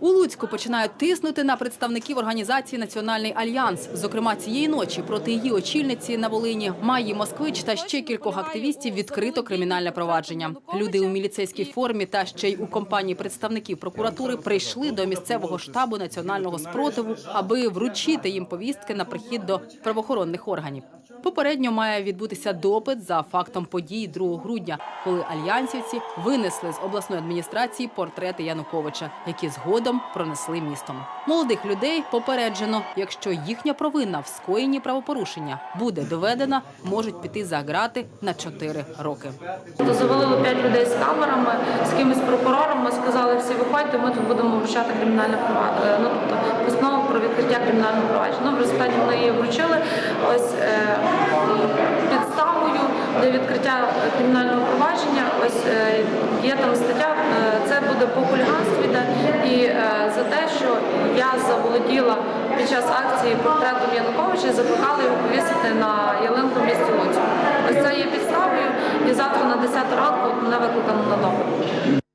У Луцьку починають тиснути на представників організації Національний альянс. Зокрема, цієї ночі проти її очільниці на Волині Майї Москвич та ще кількох активістів відкрито кримінальне провадження. Люди у міліцейській формі та ще й у компанії представників прокуратури прийшли до місцевого штабу національного спротиву, аби вручити їм повістки на прихід до правоохоронних органів. Попередньо має відбутися допит за фактом подій 2 грудня, коли альянсівці винесли з обласної адміністрації портрети Януковича, які згодом пронесли містом. Молодих людей попереджено, якщо їхня провина в скоєнні правопорушення буде доведена, можуть піти за грати на 4 роки. Завалили п'ять людей з камерами, з кимось прокурором. Ми сказали, всі виходьте, ми тут будемо вручати кримінальне провадження. Ну тобто постанову про відкриття кримінального провадження. Ну в результаті вони її вручили. Ось е, підставою для відкриття кримінального провадження. Ось е, є там стаття. е, Це буде по хуліганстві, і е, за те, що я заволоділа під час акції портретом Януковича і його повісити на ялинку в місті Луцьку. Ось це є підставою, і завтра на 10 ранку мене викликано на допит.